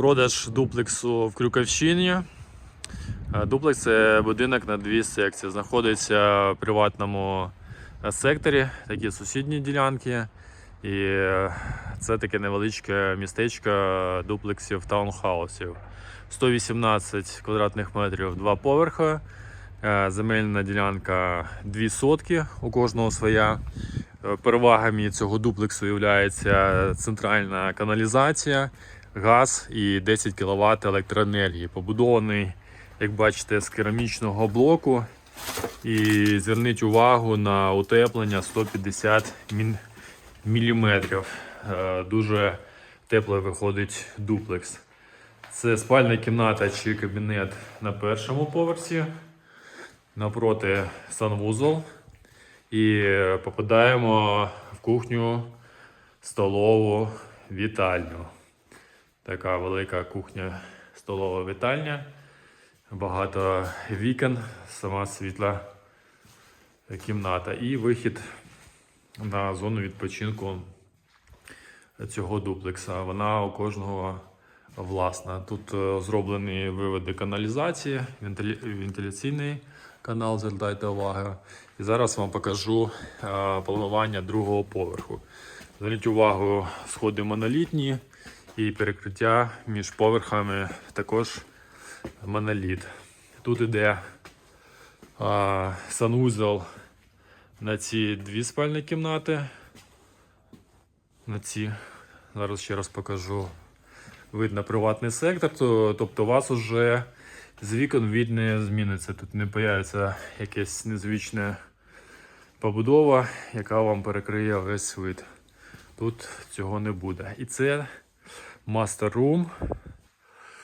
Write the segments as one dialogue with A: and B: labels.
A: Продаж дуплексу в Крюківщині. Е, Дуплекс це будинок на дві секції. Знаходиться в приватному е, секторі, такі сусідні ділянки. І е, це таке невеличке містечко дуплексів таунхаусів. 118 квадратних метрів, два поверха. Е, Земельна ділянка 2 сотки, у кожного своя. Перевагами цього дуплексу є центральна каналізація, газ і 10 кВт електроенергії. Побудований, як бачите, з керамічного блоку. І зверніть увагу на утеплення 150 мм. Дуже тепло виходить дуплекс. Це спальна кімната чи кабінет на першому поверсі. Напроти санвузол. І попадаємо в кухню, столову, вітальню. Така велика кухня, столова вітальня. Багато вікон, сама світла кімната. І вихід на зону відпочинку цього дуплекса. Вона у кожного власна. Тут е, зроблені виводи каналізації, вентиляційний канал, звертайте увагу. І зараз вам покажу е, планування другого поверху. Зверніть увагу, сходи монолітні і перекриття між поверхами також моноліт. Тут іде е, санвузол на ці дві спальні кімнати. На ці зараз ще раз покажу. Видно приватний сектор, то, тобто у вас уже з вікон від не зміниться. Тут не появиться якась незвична побудова, яка вам перекриє весь вид. Тут цього не буде. І це master room,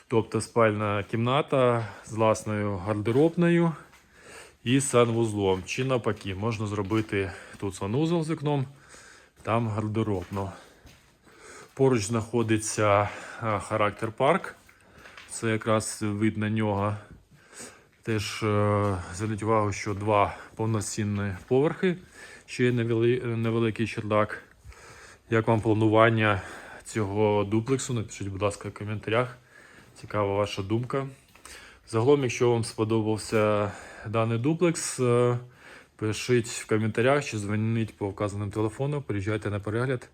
A: тобто спальна кімната з власною гардеробною і санвузлом. Чи навпаки, можна зробити тут санвузол з вікном, там гардеробно. Поруч знаходиться характер парк. Це якраз вид на нього. Теж е, зверніть увагу, що два повноцінні поверхи, ще є невели- невеликий чердак. Як вам планування цього дуплексу? Напишіть, будь ласка, в коментарях. Цікава ваша думка. Загалом, якщо вам сподобався даний дуплекс, е, пишіть в коментарях чи дзвоніть по вказаним телефону, приїжджайте на перегляд,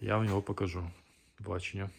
A: я вам його покажу. Бачення.